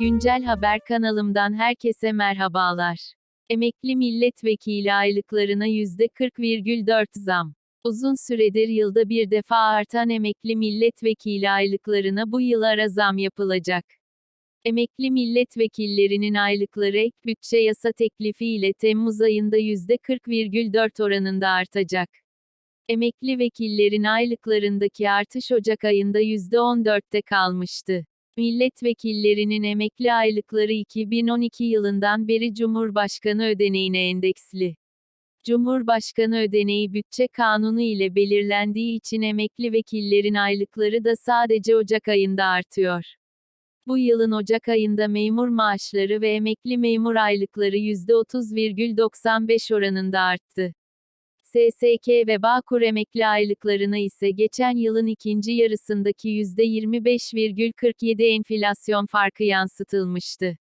Güncel Haber kanalımdan herkese merhabalar. Emekli milletvekili aylıklarına %40,4 zam. Uzun süredir yılda bir defa artan emekli milletvekili aylıklarına bu yıl ara zam yapılacak. Emekli milletvekillerinin aylıkları ek bütçe yasa teklifi ile Temmuz ayında %40,4 oranında artacak. Emekli vekillerin aylıklarındaki artış Ocak ayında %14'te kalmıştı. Milletvekillerinin emekli aylıkları 2012 yılından beri Cumhurbaşkanı ödeneğine endeksli. Cumhurbaşkanı ödeneği bütçe kanunu ile belirlendiği için emekli vekillerin aylıkları da sadece Ocak ayında artıyor. Bu yılın Ocak ayında memur maaşları ve emekli memur aylıkları %30,95 oranında arttı. SSK ve Bağkur emekli aylıklarına ise geçen yılın ikinci yarısındaki %25,47 enflasyon farkı yansıtılmıştı.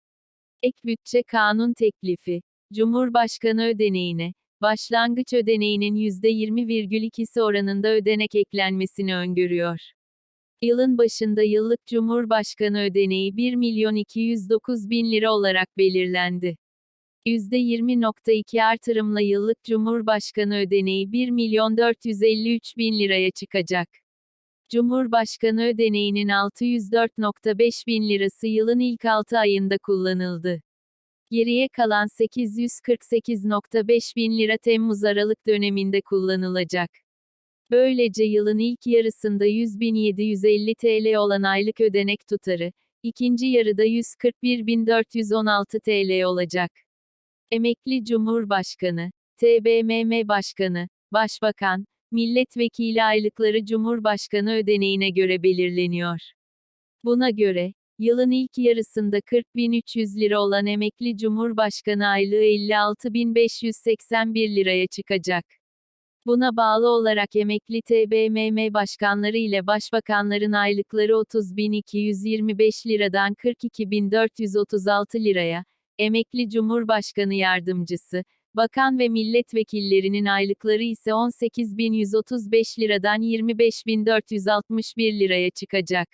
Ek bütçe kanun teklifi, Cumhurbaşkanı ödeneğine, başlangıç ödeneğinin %20,2'si oranında ödenek eklenmesini öngörüyor. Yılın başında yıllık Cumhurbaşkanı ödeneği 1 milyon 209 bin lira olarak belirlendi. %20.2 artırımla yıllık Cumhurbaşkanı ödeneği 1 milyon 453 bin liraya çıkacak. Cumhurbaşkanı ödeneğinin 604.5 bin lirası yılın ilk 6 ayında kullanıldı. Geriye kalan 848.5 bin lira Temmuz-Aralık döneminde kullanılacak. Böylece yılın ilk yarısında 100.750 TL olan aylık ödenek tutarı, ikinci yarıda 141.416 TL olacak. Emekli Cumhurbaşkanı, TBMM Başkanı, Başbakan, milletvekili aylıkları Cumhurbaşkanı ödeneğine göre belirleniyor. Buna göre, yılın ilk yarısında 40.300 lira olan emekli Cumhurbaşkanı aylığı 56.581 liraya çıkacak. Buna bağlı olarak emekli TBMM başkanları ile başbakanların aylıkları 30.225 liradan 42.436 liraya, emekli Cumhurbaşkanı yardımcısı, bakan ve milletvekillerinin aylıkları ise 18.135 liradan 25.461 liraya çıkacak.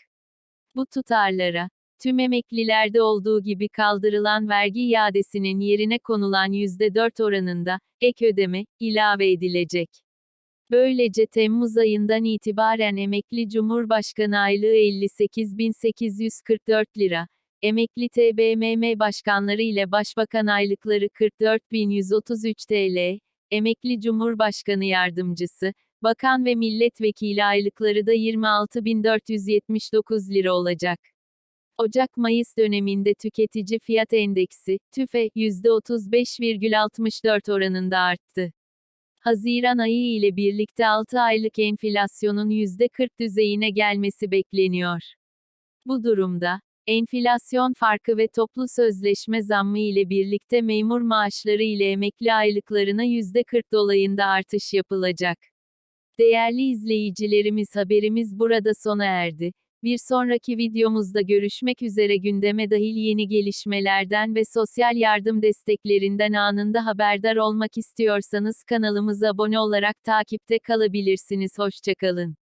Bu tutarlara, tüm emeklilerde olduğu gibi kaldırılan vergi iadesinin yerine konulan %4 oranında, ek ödeme, ilave edilecek. Böylece Temmuz ayından itibaren emekli Cumhurbaşkanı aylığı 58.844 lira, emekli TBMM başkanları ile başbakan aylıkları 44.133 TL, emekli Cumhurbaşkanı yardımcısı, bakan ve milletvekili aylıkları da 26.479 lira olacak. Ocak-Mayıs döneminde tüketici fiyat endeksi, TÜFE, %35,64 oranında arttı. Haziran ayı ile birlikte 6 aylık enflasyonun %40 düzeyine gelmesi bekleniyor. Bu durumda, enflasyon farkı ve toplu sözleşme zammı ile birlikte memur maaşları ile emekli aylıklarına %40 dolayında artış yapılacak. Değerli izleyicilerimiz haberimiz burada sona erdi. Bir sonraki videomuzda görüşmek üzere gündeme dahil yeni gelişmelerden ve sosyal yardım desteklerinden anında haberdar olmak istiyorsanız kanalımıza abone olarak takipte kalabilirsiniz. Hoşçakalın.